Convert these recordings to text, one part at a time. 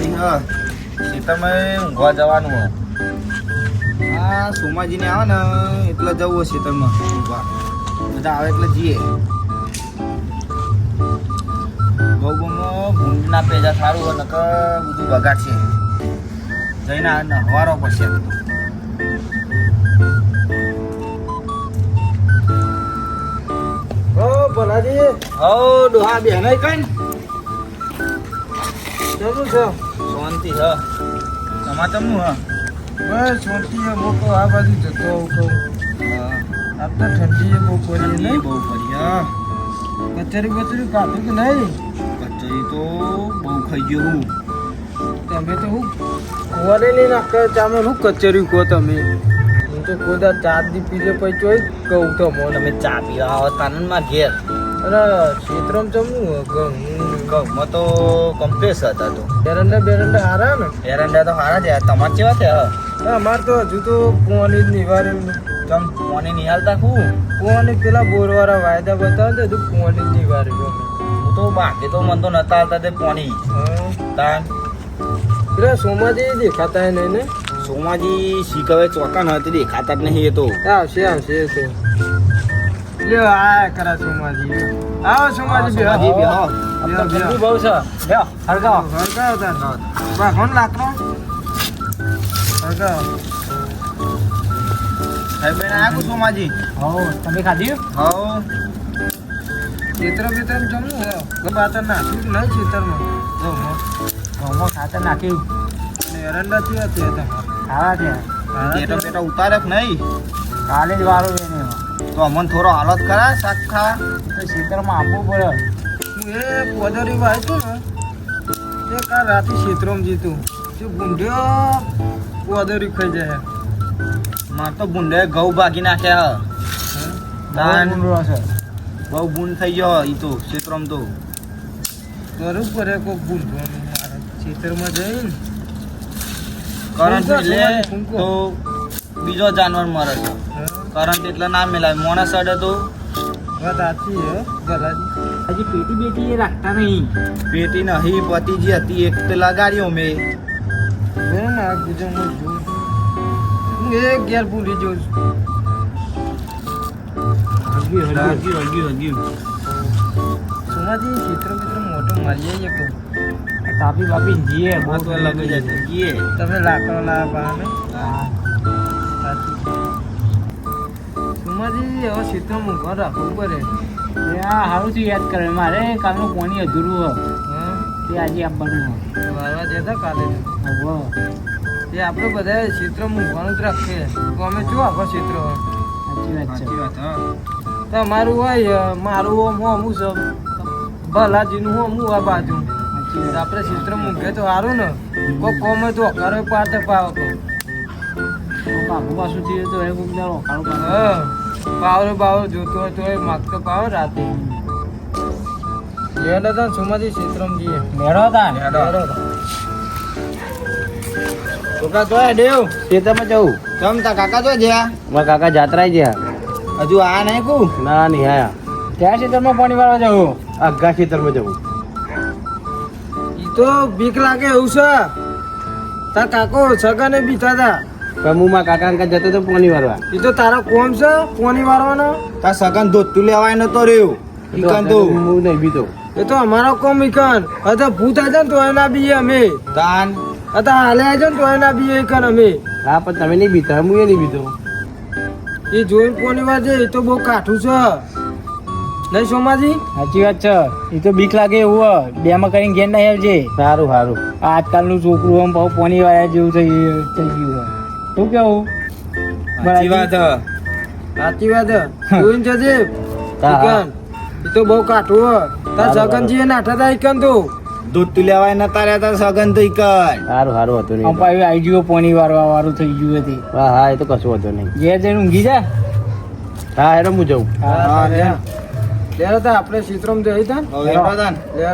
પડી હ. ખેતરમાં ઊંઘવા જવાનું હ આ સોમાજીને આવે ને એટલે જવું હશે ખેતરમાં ઊંઘવા. બધા આવે એટલે જઈએ. બહુ ભૂંડના પેજા સારું હોય નકર બધું બગાડશે જઈને આ નહવારો પડશે ભલાજી. હો ડોહા બેન કઈ જરૂર છે શાંતિ હ. સમાચારનું હા. બસ શાંતિ છે તો આ બાજુ જતો આવું કહું. હા. આ તો ઠંડી બહુ પડી નહીં? બહુ પડી હા. કચેરી બચેરી કાઢું કે નહીં? કચેરી તો બહુ ખાઈ ગયો હું. તમે તો હું કુવારે નહીં નાખે ચામે હું કચેરી કહો તમે? હું તો ખોદા ચા દી પીલે પછી ચોઈ કહું તો મોને. તમે ચા પીવા આવો તાનંદમાં ઘેર. અરે ક્ષેત્રમાં ઘઉં ઘઉંમાં તો કમ્પ્લેસ હતા તો. બેરંડા બેરંડા હારા ને? એરંડા તો સારા છે. તમારે કેવા છે હા, અમારે તો હજુ તો કુવાની જ નિવાર્યું ચમ પોની નિહાલતા હું કુવાની પેલા બોરવાળા વાયદા બતાવે તો કુવાની જ નિવાર્યું હું તો બાકી તો મન તો નતા હાલતા તે પોની હા. તાન? પેલા સોમાજી દેખાતા નહીં ને? સોમાજી શીખવે ચોકા નથી દેખાતા જ નહીં એ તો. આવશે આવશે એ તો. લ્યો આ કરા સોમાજી. આવો સોમાજી બે સોમાજી બે હો. બે બે બહુ છે. હરગાવ તા. બા કોણ લાકડો હરગાવ બેન સોમાજી. હો તમે ખાધી? હો ચિત્ર બિત્ર જમવું હો પાતર નાખ્યું નહીં ચિત્રમાં? જો હો. ઘઉંમાં ખાતર નાખ્યું. અને હતી હતા ખાવા છે. બેટા બેટા ઉતારે નહીં? કાલે જ એમાં. તો અમન થોડો હાલત કરા શાક ખા તો ખેતરમાં આપવું પડે. હું એ પોદરી વાંચ્યું ને એ કાલ રાતે ક્ષેત્રમાં જીતું. જો ગુંડ્યો પોદરી ખાઈ જાય. માર તો બુંડે ઘઉં ભાગી નાખ્યા. હ. બહુ બુંદ થઈ ગયો ઈ તો ક્ષેત્રમાં તો. કરવું પડે કોઈ ગુંડવાનું મારે ક્ષેત્રમાં જઈને. કરંટ એટલે તો બીજો જાનવર મરે છે. કરંટ એટલે ના મેલાય. મોણા અડે તો હજી પેટી બેટી એ રાખતા નહીં. પેટી નહીં પતિજી હતી એક તો લગાડ્યો મેં. બોલો ને આ જોઉં હું એ ઘેર ભૂલી હગ્યું સોમાજી ચિત્ર મિત્ર મોટો મારી આવીએ કહું તાપી બાપી જીએ બહુ લગી જશે. જીએ તમે લાકડો લાવવા સોમાજી હવે ચિત્ર મૂકવા રાખવું પડે એ આ સારું થયું યાદ કરે મારે કાલનું પાણી અધૂરું હોય? હા તે આજે આપવાનું વારવા જતા કાલે? એ આપણે બધા ચિત્ર મૂકવાનું જ રાખીએ. તો અમે શું સાચી વાત સાચી વાત હા. તમારું હોય મારું હોમ હોમું છે. ભલાજીનું હોમું આ બાજુ. આપણે ચિત્ર મૂકે તો સારું ને? કોઈ કોમે તો અકારો પાતે પાવ તો બાપુ પાછું થયું તો એ કોઈક દાડો અકાળું. પાવરો બાવરો જોતો હોય તો એ માગતો પાવર રાતે. લેડા તા સુમાજી ચિત્રમ જઈએ. મેળો તા. દેવ. ખેતરમાં જવું. તમ તા કાકા તો જ્યાં? મારા કાકા જાત્રા ગયા હજુ આ નહીં કુ? ના નહીં આયા. ત્યાં ખેતરમાં પાણી વાળવા જવું? અગા ખેતરમાં જવું. ઈ તો બીક લાગે એવું છે. તાર કાકો સગાને બીતા હતા હું કાકા અંકા જતો તો પોની વારવા. એ તો તારા કોમ છે પોની વારવાનો. તા સગન ધોતું લેવાય નતો રહ્યો. ઈકન તો હું નહીં બીતો. એ તો અમારો કોમ ઈકન હવે ભૂત આજે ને તો એના બીએ અમે. તાન. હતા હાલે ને તો એના બીએ ઈકન અમે. હા પણ તમે નહીં બીતા. હું એ નહીં બીતો. એ જોઈન પોની વાર છે એ તો બહુ કાઠું છે. નહીં સોમાજી? સાચી વાત છે. એ તો બીક લાગે એવું હોય. બે માં કરીને ઘેર નહીં આવજે. સારું સારું. આજકાલનું છોકરું આમ બહુ પોની વાળા જેવું થઈ થઈ ગયું હોય. શું કેવું સાચી વાત. સાચી વાત જોઈન જજે હા. એ તો બહુ કાઠું હે. તાર સારું, સગનજી એ નાઠા ઇકન તું. તો તું લેવાય નતા રહેતા સગન તો ઇકન સારું સારું હતું નહીં. અંપાયું આવી ગયું પોની વારવા વાળું થઈ ગયું હતી હા હા એ તો કશું હતું નહીં. જે જઈને ઊંઘી જા. હા હેરો હું જઉં. હા હા, લે લે તા આપણે ચિત્રમ જઈ તા લે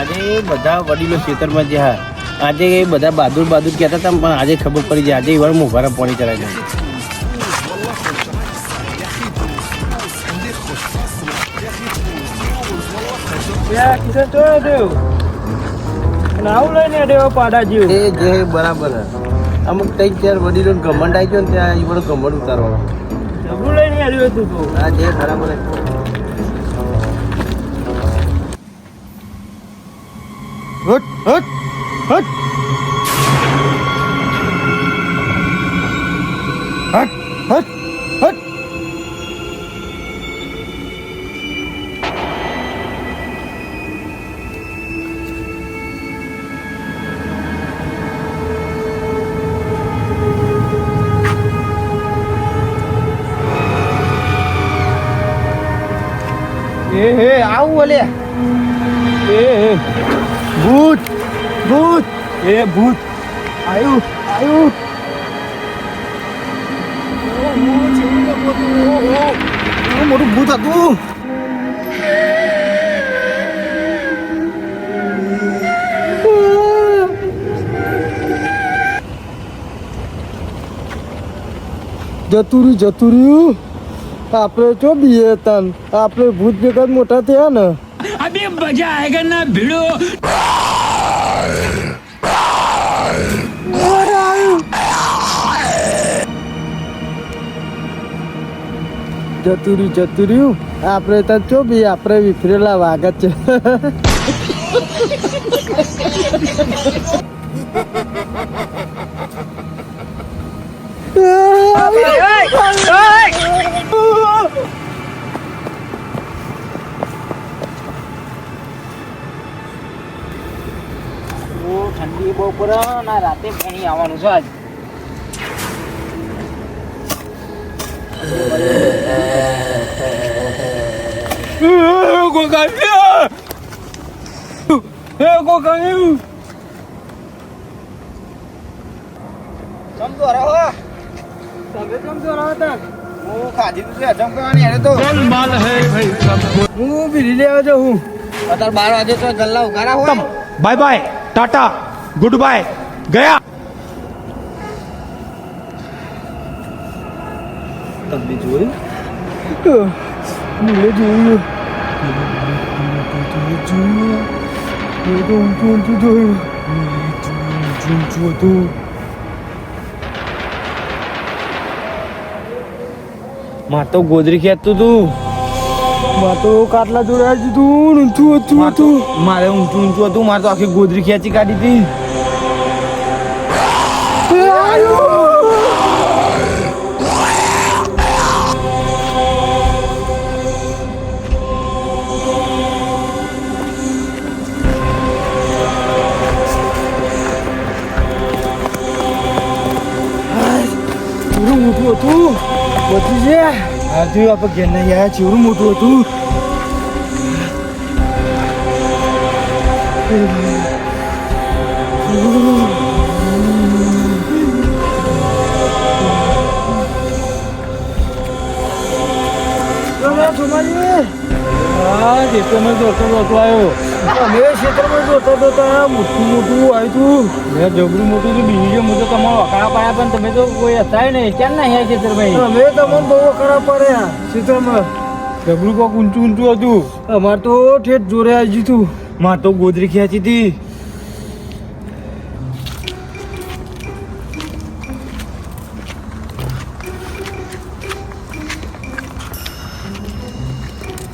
આજે બધા વડીલો ખેતરમાં જે હા આજે એ બધા બહાદુર બહાદુર કહેતા હતા પણ આજે ખબર પડી જાય આજે વાર મોભારા પાણી ચડાવી જાય બરાબર અમુક તઈ ચાર વડીલો ઘમંડ આવી ગયો ને ત્યાં એ બધો ઘમંડ ઉતારવાનો. લઈને આવ્યો તું આ જે બરાબર હે. હટ હટ હટ હટ હટ હટ એ હે આવું ઓલે એ હે ભૂત ભૂત એ ભૂત આયુ આયુ મોટું ભૂત હતું જતું રહ્યું જતું રહ્યું આપણે ચો બીએ તન આપણે ભૂત ભેગા જ મોટા થયા ને જતું રહ્યું જતું રહ્યું આપણે તો ચો બી આપણે વિફરેલા વાગત છે. ઠંડી બહુ પડે ના રાતે પાણી આવવાનું છે આજ. con cánh Ê con cánh ચમતો રહો તમે ચમતો રહો તન હું ખાધી તું અરે તો કોલ ભાઈ હું ભી લેવા આવ્યો છું અત્યારે બાર વાગે તો જલ્લા ઉકારા હોય. Bye bye tata good bye ગયા. તમે જોયું મને જોયું. જોયું ઊંચું જોયું ઊંચું હતું માં તો ગોદરી ખેંચતું તું. માં તો કાટલા જોડાય દીધું ઊંચું ઊંચું હતું મારે ઊંચું ઊંચું હતું મારે તો આખી ગોદરી ખેંચી કાઢી હતી. આજુ આપણે ઘેર નહીં આવ્યા ચેવડું મોટું હતું. હા ખેતરમાં દોડતો દોડતો આવ્યો. અમે ક્ષેત્રમાં જોતા જોતા મોટું મોટું આવ્યું મેં જબરું મોટું હતું બીજી ગયો હું તમારો વખાણા પાડ્યા પણ તમે તો કોઈ હતા નહીં. કેમ ના આવ્યા ખેતરભાઈ અમે તમને બહુ ખરાબ પડ્યા ક્ષેત્રમાં. જબરું કોક ઊંચું ઊંચું હતું. અમારે તો ઠેઠ જોડે આવી જીતું મારે તો ગોદરી ખેંચી હતી.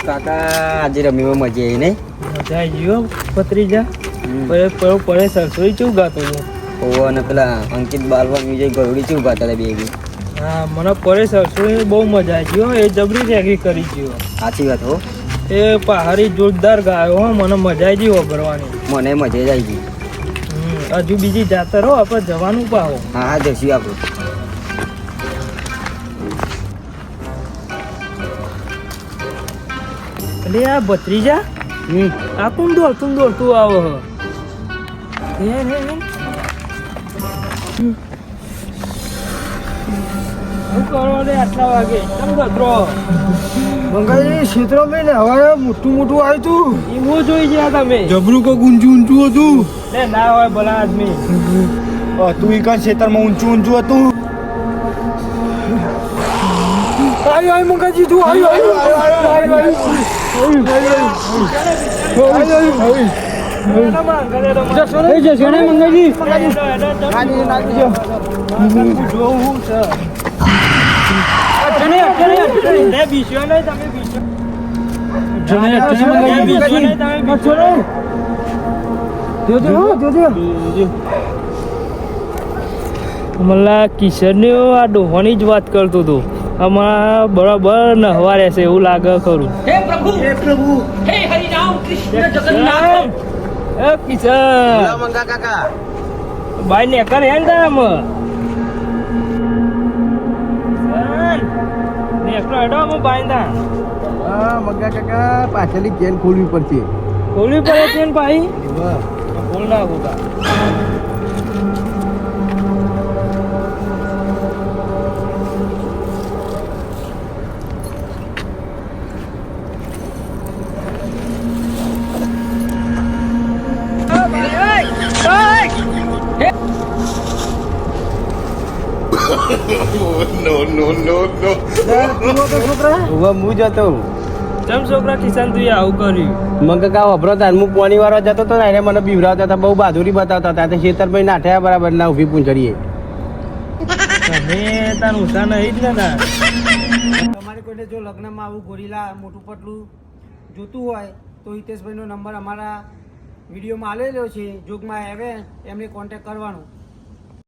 કાકા આજે રમીમાં મજા આવી નહીં મજા આવી ગયો પતરી જા પડે પડે સરસોઈ ચેવું ગાતો હતો? ઓવો અને પેલા અંકિત બાલવા મ્યુઝિક ગરોડી ચેવું ગાતા હતા બે? હા મને પડે સરસોઈ બહુ મજા આવી ગયો એ જબરી રેગી કરી ગયો સાચી વાત હો. એ પહાડી જોરદાર ગાયો હો મને મજા આવી ગઈ વગરવાની મને મજા આવી ગઈ. હજુ બીજી જાતર હો આપણે જવાનું પાહો. હા હા જઈશું આપણે. એટલે આ ભત્રીજા? આ કોણ દોડતું દોડતું આવો હે. હે હે કરો રે આટલા વાગે? કેમ ગતરો બંગાળી ક્ષેત્રો મેં હવે મોટું મોટું આવ્યું તું. એવું જોઈ ગયા તમે? જબરું કોક ઊંચું ઊંચું હતું. એ ના હોય ભલા આદમી. તું ઈ કાં ખેતરમાં ઊંચું ઊંચું હતું? આયો મંગાજી તું આયો આયો આયો આયો આયો જશો ને મંગાજી મતલબ કિશોરની આ ડોહાની જ વાત કરતો હતો. આમાં બરાબર નહવા રહેશે એવું લાગે ખરું. હે પ્રભુ! હે પ્રભુ! હે હરિરામ કૃષ્ણ જગન્નાથ એ કિશન! મંગા કાકા. ભાઈ ને કર હેલ દામ એકલો હેડો અમે ભાઈ દા હા મંગા કાકા પાછળની ચેન ખોલવી પડશે. ખોલવી પડે છે ને ભાઈ? ખોલ ના હોતા હવે હું જતો ચમ છોકરા કિશન તું આવું કર્યું? મને કાકા વપરો તાર હું પોણી જતો હતો ને એને મને બીવરાવતા હતા બહુ બહાદુરી બતાવતા હતા. તે શેતરભાઈ નાઠ્યા બરાબર ના ઊભી પૂંછડીએ. તમે તાર ઉષા નહીં જ ને તમારે કોઈને જો લગ્નમાં આવું ગોરીલા મોટું પટલું જોતું હોય તો હિતેશભાઈનો નંબર અમારા વિડીયોમાં આવેલો છે. જોગમાં આવે એમને કોન્ટેક કરવાનો.